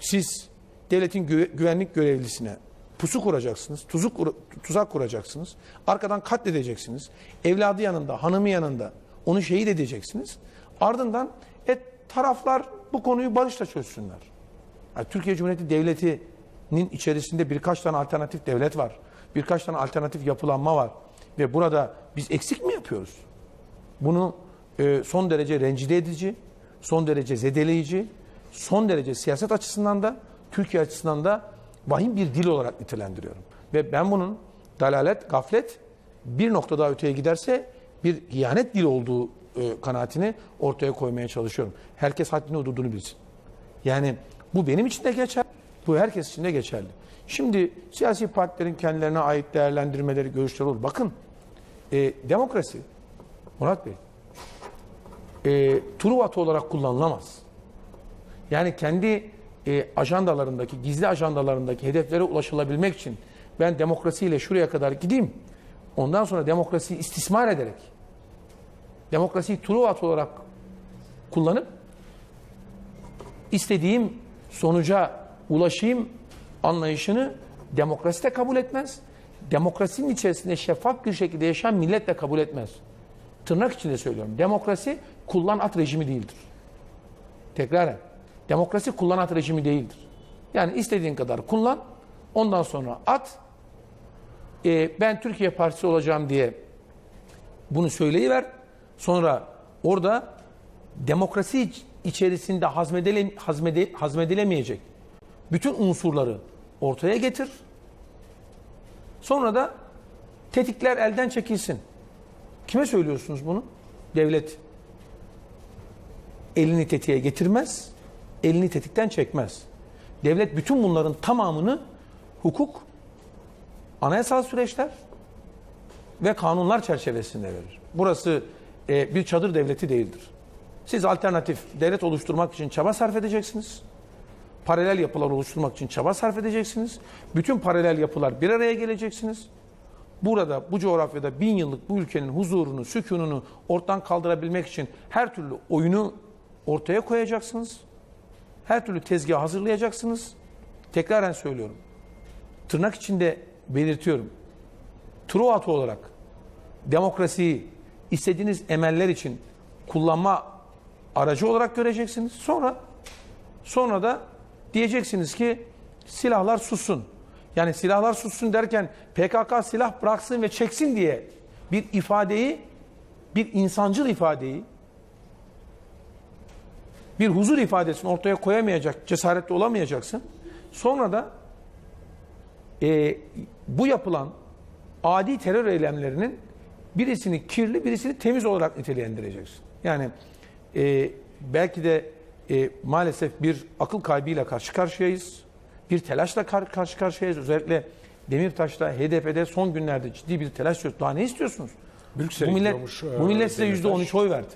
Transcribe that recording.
Siz devletin gü- güvenlik görevlisine pusu kuracaksınız, tuzuk tuzak kuracaksınız. Arkadan katledeceksiniz. Evladı yanında, hanımı yanında onu şehit edeceksiniz. Ardından et taraflar bu konuyu barışla çözsünler. Yani Türkiye Cumhuriyeti Devleti'nin içerisinde birkaç tane alternatif devlet var. Birkaç tane alternatif yapılanma var. Ve burada biz eksik mi yapıyoruz? Bunu e, son derece rencide edici, son derece zedeleyici, son derece siyaset açısından da, Türkiye açısından da vahim bir dil olarak nitelendiriyorum. Ve ben bunun dalalet, gaflet bir nokta daha öteye giderse bir ihanet dili olduğu e, kanaatini ortaya koymaya çalışıyorum. Herkes haddini hududunu bilsin. Yani bu benim için de geçerli, bu herkes için de geçerli. Şimdi siyasi partilerin kendilerine ait değerlendirmeleri, görüşleri olur. Bakın, e, demokrasi, Murat Bey, e, Truva atı olarak kullanılamaz. Yani kendi e, ajandalarındaki, gizli ajandalarındaki hedeflere ulaşılabilmek için ben demokrasiyle şuraya kadar gideyim, ondan sonra demokrasiyi istismar ederek, demokrasiyi Truva atı olarak kullanıp istediğim sonuca ulaşayım anlayışını demokrasi de kabul etmez. Demokrasinin içerisinde şeffaf bir şekilde yaşayan millet de kabul etmez. Tırnak içinde söylüyorum. Demokrasi kullan at rejimi değildir. Tekraren. Demokrasi kullan at rejimi değildir. Yani istediğin kadar kullan. Ondan sonra at. Ee, ben Türkiye Partisi olacağım diye bunu söyleyiver. Sonra orada demokrasi iç- içerisinde hazmedile, hazmede, hazmedilemeyecek bütün unsurları ortaya getir. Sonra da tetikler elden çekilsin. Kime söylüyorsunuz bunu? Devlet elini tetiğe getirmez, elini tetikten çekmez. Devlet bütün bunların tamamını hukuk, anayasal süreçler ve kanunlar çerçevesinde verir. Burası e, bir çadır devleti değildir. Siz alternatif devlet oluşturmak için çaba sarf edeceksiniz. Paralel yapılar oluşturmak için çaba sarf edeceksiniz. Bütün paralel yapılar bir araya geleceksiniz. Burada, bu coğrafyada bin yıllık bu ülkenin huzurunu, sükununu ortadan kaldırabilmek için her türlü oyunu ortaya koyacaksınız. Her türlü tezgahı hazırlayacaksınız. Tekraren söylüyorum. Tırnak içinde belirtiyorum. Truva atı olarak demokrasiyi istediğiniz emeller için kullanma aracı olarak göreceksiniz. Sonra sonra da diyeceksiniz ki silahlar sussun. Yani silahlar sussun derken PKK silah bıraksın ve çeksin diye bir ifadeyi, bir insancıl ifadeyi, bir huzur ifadesini ortaya koyamayacak, cesaretli olamayacaksın. Sonra da e, bu yapılan adi terör eylemlerinin birisini kirli, birisini temiz olarak nitelendireceksin. Yani e, belki de e, maalesef bir akıl kaybıyla karşı karşıyayız. Bir telaşla kar- karşı karşıyayız. Özellikle Demirtaş'ta, HDP'de son günlerde ciddi bir telaş söz. Daha ne istiyorsunuz? Brüksel'e bu millet, e, bu millet size Demirtaş. %13 oy verdi.